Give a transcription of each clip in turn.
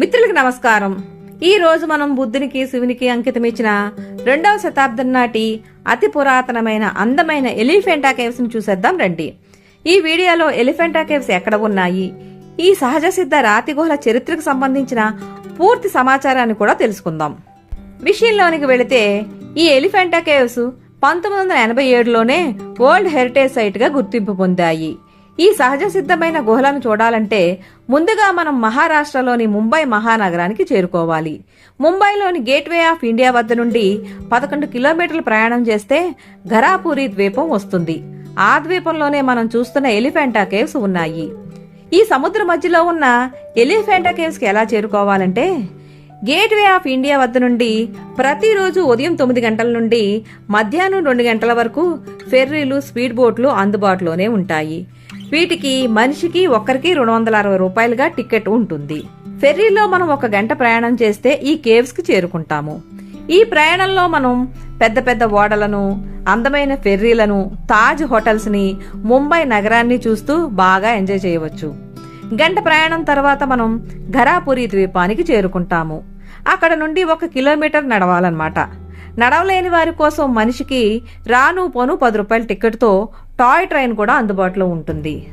మిత్రులకు నమస్కారం. ఈ రోజు మనం బుద్ధునికి శివునికి అంకితం ఇచ్చిన రెండవ శతాబ్దం నాటి అతి పురాతనమైన అందమైన ఎలిఫెంటా కేవ్స్ను చూసేద్దాం రండి. ఈ వీడియోలో ఎలిఫెంటా కేవ్స్ ఎక్కడ ఉన్నాయి? ఈ సహజ సిద్ధ రాతి గుహల చరిత్రకు సంబంధించిన పూర్తి సమాచారాన్ని కూడా తెలుసుకుందాం. విషయంలోనికి వెళితే ఈ ఎలిఫెంటా కేవ్స్ పంతొమ్మిది వందల ఎనభై ఏడులోనే వరల్డ్ హెరిటేజ్ సైట్గా గుర్తింపు పొందాయి. ఈ సహజ సిద్ధమైన గుహలను చూడాలంటే ముందుగా మనం మహారాష్ట్రలోని ముంబై మహానగరానికి చేరుకోవాలి. ముంబైలోని గేట్వే ఆఫ్ ఇండియా వద్ద నుండి పదకొండు కిలోమీటర్లు ప్రయాణం చేస్తే ఘరాపూరి ద్వీపం వస్తుంది. ఆ ద్వీపంలోనే మనం చూస్తున్న ఎలిఫెంటా కేవ్స్ ఉన్నాయి. ఈ సముద్ర మధ్యలో ఉన్న ఎలిఫెంటా కేవ్స్కి ఎలా చేరుకోవాలంటే గేట్వే ఆఫ్ ఇండియా వద్ద నుండి ప్రతిరోజు ఉదయం తొమ్మిది గంటల నుండి మధ్యాహ్నం రెండు గంటల వరకు ఫెర్రీలు స్పీడ్ బోట్లు అందుబాటులోనే ఉంటాయి. వీటికి మనిషికి ఒక్కరికి రెండు వందల అరవై రూపాయలుగా టికెట్ ఉంటుంది. ఫెర్రీలో మనం ఒక గంట ప్రయాణం చేస్తే ఈ కేవ్స్కి చేరుకుంటాము. ఈ ప్రయాణంలో మనం పెద్ద పెద్ద ఓడలను అందమైన ఫెర్రీలను తాజ్ హోటల్స్ని ముంబై నగరాన్ని చూస్తూ బాగా ఎంజాయ్ చేయవచ్చు. గంట ప్రయాణం తర్వాత మనం ఘరాపురి ద్వీపానికి చేరుకుంటాము. అక్కడ నుండి ఒక కిలోమీటర్ నడవాలన్నమాట. నడవలేని వారి కోసం మనిషికి రాను పోను పది రూపాయల టికెట్తో టాయ్ ట్రైన్ కూడా అందుబాటులో ఉంటుంది.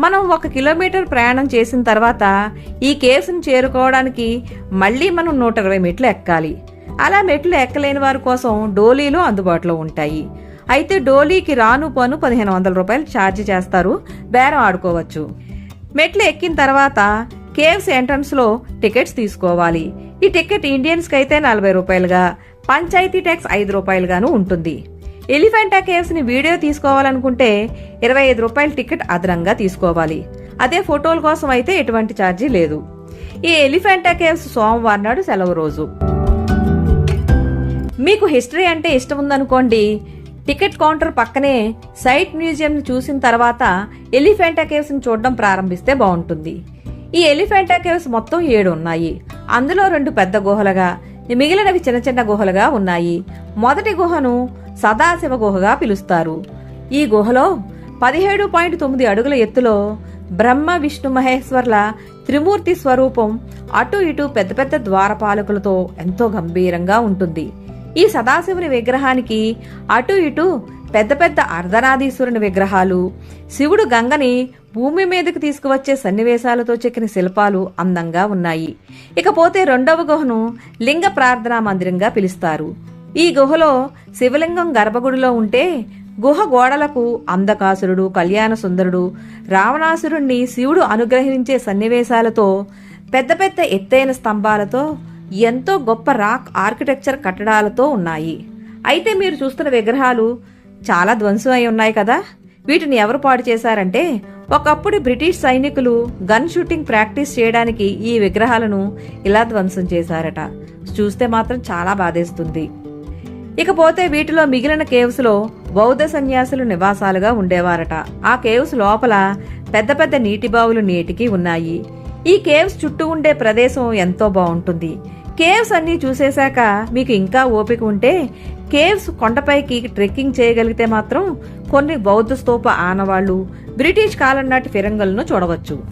మనం ఒక కిలోమీటర్ ప్రయాణం చేసిన తర్వాత ఈ కేవ్స్ని చేరుకోవడానికి మళ్ళీ మనం నూట ఇరవై మెట్లు ఎక్కాలి. అలా మెట్లు ఎక్కలేని వారి కోసం డోలీలు అందుబాటులో ఉంటాయి. అయితే డోలీకి రాను పను పదిహేను వందల రూపాయలు ఛార్జ్ చేస్తారు. బేరం ఆడుకోవచ్చు. మెట్లు ఎక్కిన తర్వాత కేవ్స్ ఎంట్రన్స్లో టికెట్స్ తీసుకోవాలి. ఈ టికెట్ ఇండియన్స్కి అయితే నలభై రూపాయలుగా పంచాయతీ ట్యాక్స్ ఐదు రూపాయలుగాను ఉంటుంది. ఎలిఫెంటా కేవ్స్ని వీడియో తీసుకోవాలనుకుంటే ఇరవై ఐదు రూపాయల టికెట్ అదనంగా తీసుకోవాలి. అదే ఫోటోల కోసం అయితే ఎటువంటి ఛార్జీ లేదు. ఈ ఎలిఫెంటా కేవ్స్ సోమవారం నాడు సెలవు రోజు. మీకు హిస్టరీ అంటే ఇష్టం ఉందనుకోండి. టికెట్ కౌంటర్ పక్కనే సైట్ మ్యూజియం చూసిన తర్వాత ఎలిఫెంటా కేవ్స్ని చూడడం ప్రారంభిస్తే బాగుంటుంది. ఈ ఎలిఫెంటా కేవ్స్ మొత్తం ఏడు ఉన్నాయి. అందులో రెండు పెద్ద గుహలుగా మిగిలినవి చిన్న చిన్న గుహలుగా ఉన్నాయి. మొదటి గుహను సదాశివ గుహగా పిలుస్తారు. ఈ గుహలో పదిహేడు పాయింట్ తొమ్మిది అడుగుల ఎత్తులో బ్రహ్మ విష్ణు మహేశ్వర్ల త్రిమూర్తి స్వరూపం అటు ఇటు పెద్ద పెద్ద ద్వారపాలకులతో ఎంతో గంభీరంగా ఉంటుంది. ఈ సదాశివుని విగ్రహానికి అటు ఇటు పెద్ద పెద్ద అర్ధనాదీశ్వరుని విగ్రహాలు శివుడు గంగని భూమి మీదకి తీసుకువచ్చే సన్నివేశాలతో చెక్కిన శిల్పాలు అందంగా ఉన్నాయి. ఇకపోతే రెండవ గుహను లింగ ప్రార్థనా మందిరంగా పిలుస్తారు. ఈ గుహలో శివలింగం గర్భగుడిలో ఉంటే గుహ గోడలకు అందకాసురుడు కళ్యాణ సుందరుడు రావణాసురుణ్ణి శివుడు అనుగ్రహించే సన్నివేశాలతో పెద్ద పెద్ద ఎత్తైన స్తంభాలతో ఎంతో గొప్ప రాక్ ఆర్కిటెక్చర్ కట్టడాలతో ఉన్నాయి. అయితే మీరు చూస్తున్న విగ్రహాలు చాలా ధ్వంసం అయి ఉన్నాయి కదా? వీటిని ఎవరు పాడు చేశారంటే ఒకప్పుడు బ్రిటిష్ సైనికులు గన్ షూటింగ్ ప్రాక్టీస్ చేయడానికి ఈ విగ్రహాలను ఇలా ధ్వంసం చేశారట. చూస్తే మాత్రం చాలా బాధేస్తుంది. ఇకపోతే వీటిలో మిగిలిన కేవ్స్లో బౌద్ధ సన్యాసులు నివాసాలుగా ఉండేవారట. ఆ కేవ్స్ లోపల పెద్ద పెద్ద నీటి బావులు నేటికి ఉన్నాయి. ఈ కేవ్స్ చుట్టూ ఉండే ప్రదేశం ఎంతో బాగుంటుంది కేవ్స్ అన్ని చూసేశాక మీకు ఇంకా ఓపిక ఉంటే కేవ్స్ కొండపైకి ట్రెక్కింగ్ చేయగలిగితే మాత్రం కొన్ని బౌద్ధ స్తూప ఆనవాళ్ళు బ్రిటిష్ కాలం నాటి ఫిరంగులను చూడవచ్చు.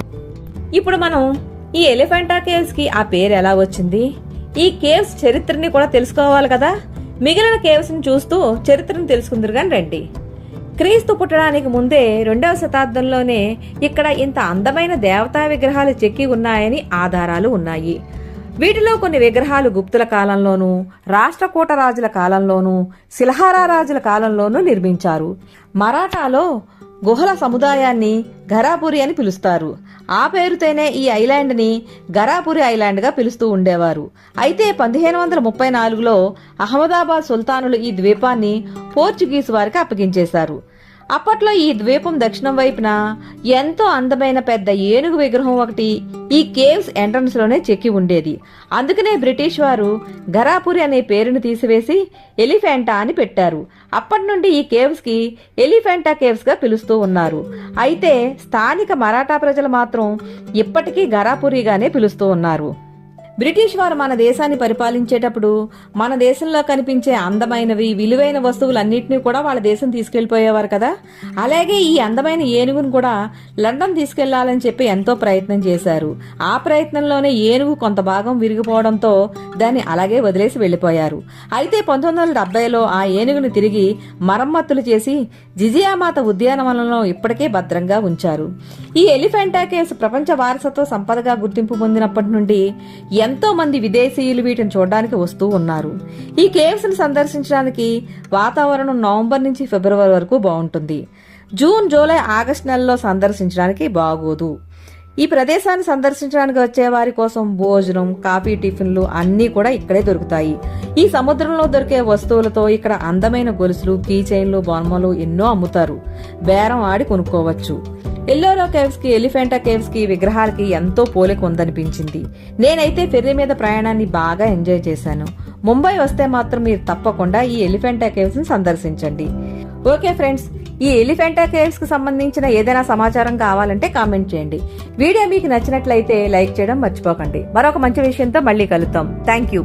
ఇప్పుడు మనం ఈ ఎలిఫెంటా కేవ్స్కి ఆ పేరు ఎలా వచ్చింది? ఈ కేవ్స్ చరిత్రని కూడా తెలుసుకోవాలి కదా? మిగిలిన కేవ్స్ చూస్తూ చరిత్రను తెలుసుకుందరు కానీ రండి. క్రీస్తు పుట్టడానికి ముందే రెండవ శతాబ్దంలోనే ఇక్కడ ఇంత అందమైన దేవతా విగ్రహాలు చెక్కి ఉన్నాయని ఆధారాలు ఉన్నాయి. వీటిలో కొన్ని విగ్రహాలు గుప్తుల కాలంలోనూ రాష్ట్రకూట రాజుల కాలంలోనూ శిల్హారా రాజుల కాలంలోనూ నిర్మించారు. మరాఠాలో గుహల సముదాయాన్ని ఘరాపురి అని పిలుస్తారు. ఆ పేరుతోనే ఈ ఐలాండ్ని గరాపురి ఐలాండ్గా పిలుస్తూ ఉండేవారు. అయితే పదిహేను వందల ముప్పై నాలుగులో అహ్మదాబాద్ సుల్తానులు ఈ ద్వీపాన్ని పోర్చుగీస్ వారికి అప్పగించేశారు. అప్పట్లో ఈ ద్వీపం దక్షిణం వైపున ఎంతో అందమైన పెద్ద ఏనుగు విగ్రహం ఒకటి ఈ కేవ్స్ ఎంట్రన్స్లోనే చెక్కి ఉండేది. అందుకనే బ్రిటిష్ వారు గరాపురి అనే పేరును తీసివేసి ఎలిఫెంటా అని పెట్టారు. అప్పటి నుండి ఈ కేవ్స్కి ఎలిఫెంటా కేవ్స్గా పిలుస్తూ ఉన్నారు. అయితే స్థానిక మరాఠా ప్రజలు మాత్రం ఇప్పటికీ గరాపురిగానే పిలుస్తూ ఉన్నారు. బ్రిటిష్ వారు మన దేశాన్ని పరిపాలించేటప్పుడు మన దేశంలో కనిపించే అందమైనవి విలువైన వస్తువులన్నింటినీ కూడా వాళ్ళ దేశం తీసుకెళ్ళిపోయేవారు కదా. అలాగే ఈ అందమైన ఏనుగును కూడా లండన్ తీసుకెళ్ళాలని చెప్పి ఎంతో ప్రయత్నం చేశారు. ఆ ప్రయత్నంలోనే ఏనుగు కొంత భాగం విరిగిపోవడంతో దాన్ని అలాగే వదిలేసి వెళ్ళిపోయారు అయితే పంతొమ్మిది వందల డెబ్బైలో ఆ ఏనుగును తిరిగి మరమ్మతులు చేసి జిజియామాత ఉద్యానవనంలో ఇప్పటికే భద్రంగా ఉంచారు. ఈ ఎలిఫెంటా కేసు ప్రపంచ వారసత్వ సంపదగా గుర్తింపు పొందినప్పటి నుండి ఎంతో మంది విదేశీయులు వీటిని చూడడానికి వస్తూ ఉన్నారు. ఈ కేవ్స్ సందర్శించడానికి వాతావరణం నవంబర్ నుంచి ఫిబ్రవరి వరకు బాగుంటుంది. జూన్ జూలై ఆగస్టు నెలలో సందర్శించడానికి బాగోదు. ఈ ప్రదేశాన్ని సందర్శించడానికి వచ్చే వారి కోసం భోజనం కాఫీ టిఫిన్లు అన్నీ కూడా ఇక్కడే దొరుకుతాయి. ఈ సముద్రంలో దొరికే వస్తువులతో ఇక్కడ అందమైన గొలుసులు కీ చైన్లు బొమ్మలు ఎన్నో అమ్ముతారు. బేరం ఆడి కొనుక్కోవచ్చు. ఎల్లోరో కేవ్స్కి ఎలిఫెంటా కేవ్స్కి విగ్రహాలకి ఎంతో పోలిక ఉందనిపించింది. నేనైతే ఫెర్రీ మీద ప్రయాణాన్ని బాగా ఎంజాయ్ చేశాను. ముంబై వస్తే మాత్రం మీరు తప్పకుండా ఈ ఎలిఫెంటా కేవ్స్ని సందర్శించండి. ఓకే ఫ్రెండ్స్ ఈ ఎలిఫెంటా కేవ్స్కి సంబంధించిన ఏదైనా సమాచారం కావాలంటే కామెంట్ చేయండి. వీడియో మీకు నచ్చినట్లయితే లైక్ చేయడం మర్చిపోకండి. మరొక మంచి విషయంతో మళ్ళీ కలుద్దాం. Thank you.